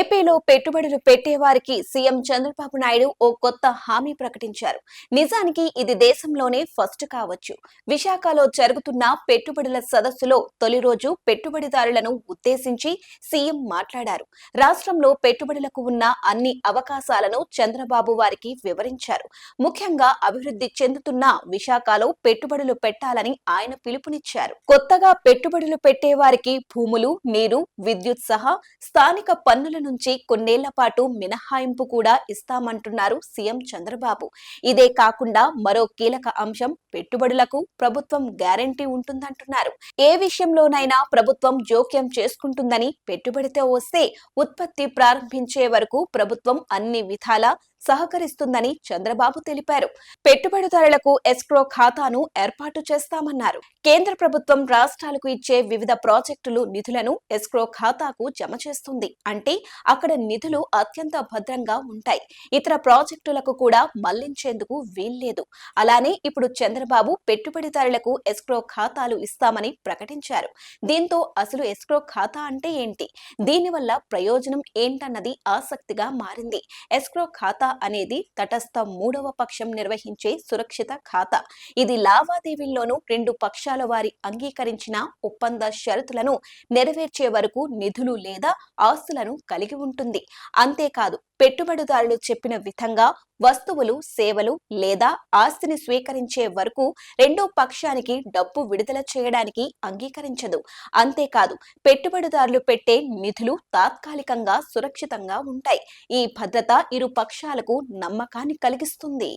ఏపీలో పెట్టుబడులు పెట్టేవారికి సీఎం చంద్రబాబు నాయుడు ఓ కొత్త హామీ ప్రకటించారు. నిజానికి ఇది దేశంలోనే ఫస్ట్ కావచ్చు. విశాఖలో జరుగుతున్న పెట్టుబడుల సదస్సులో తొలి రోజు పెట్టుబడిదారులను ఉద్దేశించి సీఎం మాట్లాడారు. రాష్ట్రంలో పెట్టుబడులకు ఉన్న అన్ని అవకాశాలను చంద్రబాబు వారికి వివరించారు. ముఖ్యంగా అభివృద్ధి చెందుతున్న విశాఖలో పెట్టుబడులు పెట్టాలని ఆయన పిలుపునిచ్చారు. కొత్తగా పెట్టుబడులు పెట్టే వారికి భూములు నీరు విద్యుత్ సహా స్థానిక పన్నులను నుంచి కొన్నేళ్ళ పాటు మినహాయింపు కూడా ఇస్తామంటున్నారు సీఎం చంద్రబాబు. ఇదే కాకుండా మరో కీలక అంశం పెట్టుబడులకు ప్రభుత్వం గ్యారంటీ ఉంటుందంటున్నారు. ఏ విషయంలోనైనా ప్రభుత్వం జోక్యం చేసుకుంటుందని పెట్టుబడితో వస్తే ఉత్పత్తి ప్రారంభించే వరకు ప్రభుత్వం అన్ని విధాలా సహకరిస్తుందని చంద్రబాబు తెలిపారు. పెట్టుబడిదారులకు ఎస్క్రో ఖాతాను ఏర్పాటు చేస్తామన్నారు. కేంద్ర ప్రభుత్వం రాష్ట్రాలకు ఇచ్చే వివిధ ప్రాజెక్టులు నిధులను ఎస్క్రో ఖాతాకు జమ చేస్తుంది. అంటే అక్కడ నిధులు అత్యంత భద్రంగా ఉంటాయి. ఇతర ప్రాజెక్టులకు కూడా మళ్ళించేందుకు వీల్లేదు. అలానే ఇప్పుడు చంద్రబాబు పెట్టుబడిదారులకు ఎస్క్రో ఖాతాలు ఇస్తామని ప్రకటించారు. దీంతో అసలు ఎస్క్రో ఖాతా అంటే ఏంటి? దీనివల్ల ప్రయోజనం ఏంటన్నది ఆసక్తిగా మారింది. ఎస్క్రో ఖాతా అనేది తటస్థ మూడవ పక్షం నిర్వహించే సురక్షిత ఖాతా. ఇది లావాదేవీల్లోనూ రెండు పక్షాల వారి అంగీకరించిన ఒప్పంద షరతులను నెరవేర్చే వరకు నిధులు లేదా ఆస్తులను కలిగి ఉంటుంది. అంతేకాదు పెట్టుబడిదారులు చెప్పిన విధంగా వస్తువులు సేవలు లేదా ఆస్తిని స్వీకరించే వరకు రెండో పక్షానికి డబ్బు విడుదల చేయడానికి అంగీకరించదు. అంతేకాదు పెట్టుబడిదారులు పెట్టే నిధులు తాత్కాలికంగా సురక్షితంగా ఉంటాయి. ఈ భద్రత ఇరు పక్షాలకు నమ్మకాన్ని కలిగిస్తుంది.